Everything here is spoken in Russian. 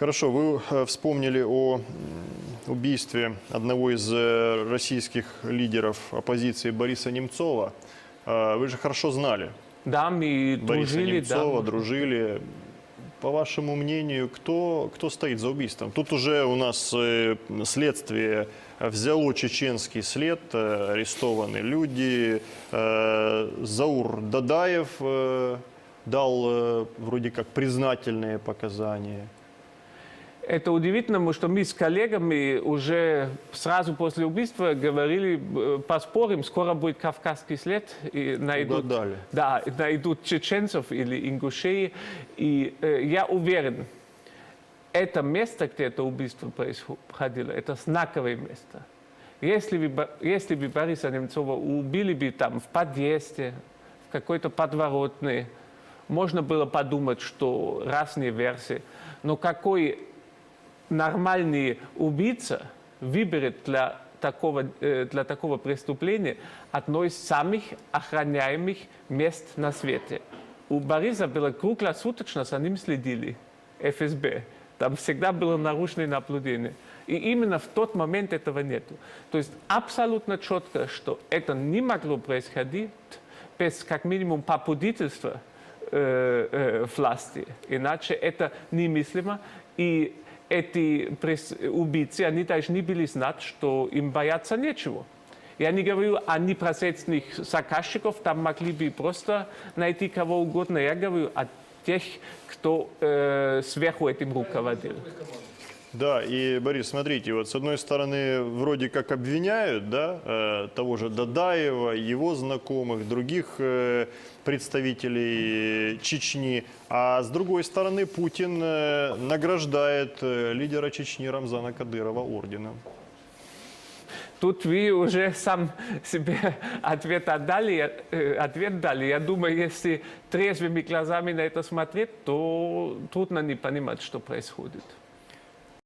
Хорошо, вы э, вспомнили о убийстве одного из э, российских лидеров оппозиции Бориса Немцова. Э, Вы же хорошо знали Да, мы Бориса дружили, да. Немцова, дружили. По вашему мнению, кто, кто стоит за убийством? Тут уже у нас э, следствие взяло чеченский след, арестованы люди. Заур Дадаев дал вроде как признательные показания. Это удивительно, потому что мы с коллегами уже сразу после убийства говорили, э, поспорим, скоро будет кавказский след, и найдут, Угадали. да, найдут чеченцев или ингушей. И э, я уверен, это место, где это убийство происходило, это знаковое место. Если бы, если бы Бориса Немцова убили бы там в подъезде, в какой-то подворотной, можно было подумать, что разные версии. Но какой нормальный убийца выберет для такого, э, для такого преступления одно из самых охраняемых мест на свете. У Бориса было круглосуточно за ним следили ФСБ. Там всегда было наружное наблюдение. И именно в тот момент этого нету. То есть абсолютно четко, что это не могло происходить без как минимум попудительства э, э, власти. Иначе это немыслимо. И эти убийцы, они должны были знать, что им бояться нечего. Я не говорю о непосредственных заказчиков, там могли бы просто найти кого угодно. Я говорю о тех, кто э, сверху этим руководил. Да, и, Борис, смотрите, вот с одной стороны, вроде как обвиняют, да, э, того же Дадаева, его знакомых, других э, представителей Чечни, а с другой стороны, Путин э, награждает лидера Чечни Рамзана Кадырова орденом. Тут вы уже сам себе ответ отдали, ответ дали. Я думаю, если трезвыми глазами на это смотреть, то трудно не понимать, что происходит.